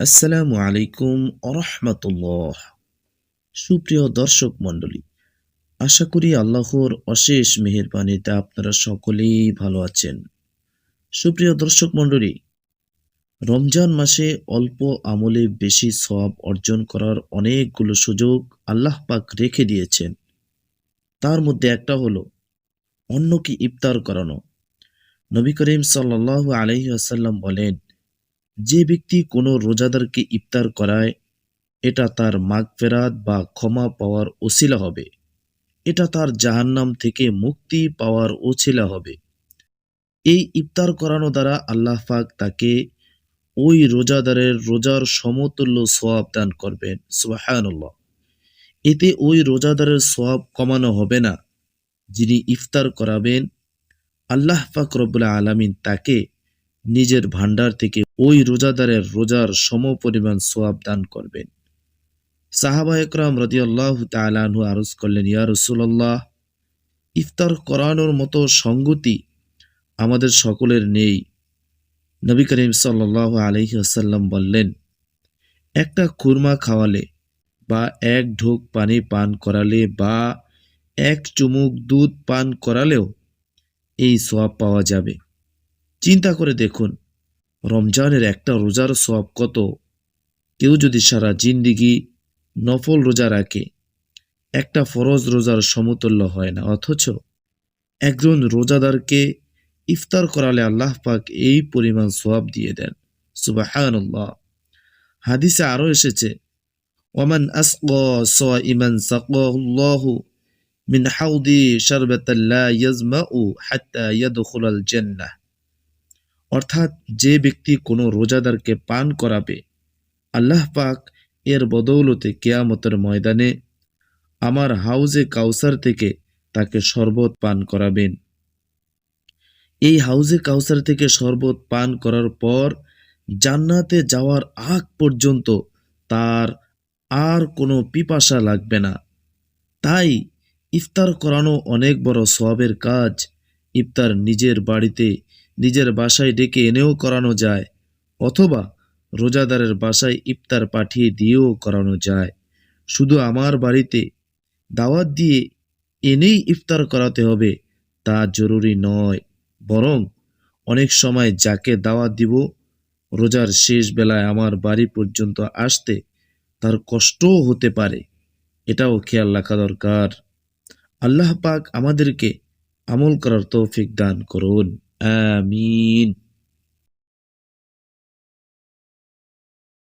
আসসালামু আলাইকুম আরহামতুল্লাহ সুপ্রিয় দর্শক মণ্ডলী, আশা করি আল্লাহর অশেষ মেহেরবানিতে আপনারা সকলেই ভালো আছেন। সুপ্রিয় দর্শক মণ্ডলী, রমজান মাসে অল্প আমলে বেশি সব অর্জন করার অনেকগুলো সুযোগ আল্লাহ পাক রেখে দিয়েছেন। তার মধ্যে একটা হলো, অন্যকে ইফতার করানো। নবী করিম সাল্লাল্লাহু আলাইহি আসাল্লাম বলেন যে ব্যক্তি কোনো রোজাদারকে ইফতার করায়, এটা তার মাগফেরাত বা ক্ষমা পাওয়ার ওসিলা হবে। এটা তার জাহান্নাম থেকে মুক্তি পাওয়ার ওছিলা হবে। এই ইফতার করানো দ্বারা আল্লাহ পাক তাকে ওই রোজাদারের রোজার সমতুল্য সোয়াব দান করবেন। সুবাহানুল্লাহ। এতে ওই রোজাদারের সোয়াব কমানো হবে না। যিনি ইফতার করাবেন, আল্লাহ পাক রব্বুল আলামিন তাকে নিজের ভান্ডার থেকে ওই রোজাদারের রোজার সম পরিমাণ সোয়াব দান করবেন। সাহাবা একরাম রদিয়াল্লাহ তালাহু আরজ করলেন, ইয়া রসুল্লাহ ইফতার করানোর মতো সঙ্গতি আমাদের সকলের নেই। নবী করিম সাল্লাহ আলহি আসাল্লাম বললেন, একটা খুরমা খাওয়ালে বা এক ঢোক পানি পান করালে বা এক চুমুক দুধ পান করালেও এই সোয়াব পাওয়া যাবে। চিন্তা করে দেখুন রমজানের একটা রোজার সোয়াব কত? কেউ যদি সারা জিন্দিগি নফল রোজা রাখে, একটা ফরজ রোজার সমতুল্য হয় না। অথচ একজন রোজাদারকে ইফতার করালে আল্লাহ পাক এই পরিমাণ সোয়াব দিয়ে দেন। সুবাহানুল্লাহ। হাদিসে আরও এসেছে ওমান আসক ইমান সাকল্লাহু মিন হাউদি শারবাতাল্লা ইয়াজমাউ হাত্তা ইয়াদখুলাল জান্নাহ। অর্থাৎ যে ব্যক্তি কোনো রোজাদারকে পান করাবে, আল্লাহ পাক এর বদৌলতে কেয়ামতের ময়দানে আমার হাউজে কাউসার থেকে তাকে শরবত পান করাবেন। এই হাউজে কাউসার থেকে শরবত পান করার পর জান্নাতে যাওয়ার আগ পর্যন্ত তার আর কোনো পিপাসা লাগবে না। তাই ইফতার করানো অনেক বড় সবের কাজ ইফতার নিজের বাড়িতে নিজের বাসায় ডেকে এনেও করানো যায়, অথবা রোজাদারের বাসায় ইফতার পাঠিয়ে দিয়েও করানো যায়। শুধু আমার বাড়িতে দাওয়াত দিয়ে এনেই ইফতার করাতে হবে তা জরুরি নয়, বরং অনেক সময় যাকে দাওয়াত দিব, রোজার শেষ বেলায় আমার বাড়ি পর্যন্ত আসতে তার কষ্টও হতে পারে, এটাও খেয়াল রাখা দরকার। আল্লাহ পাক আমাদেরকে আমল করার তৌফিক দান করুন। آمين.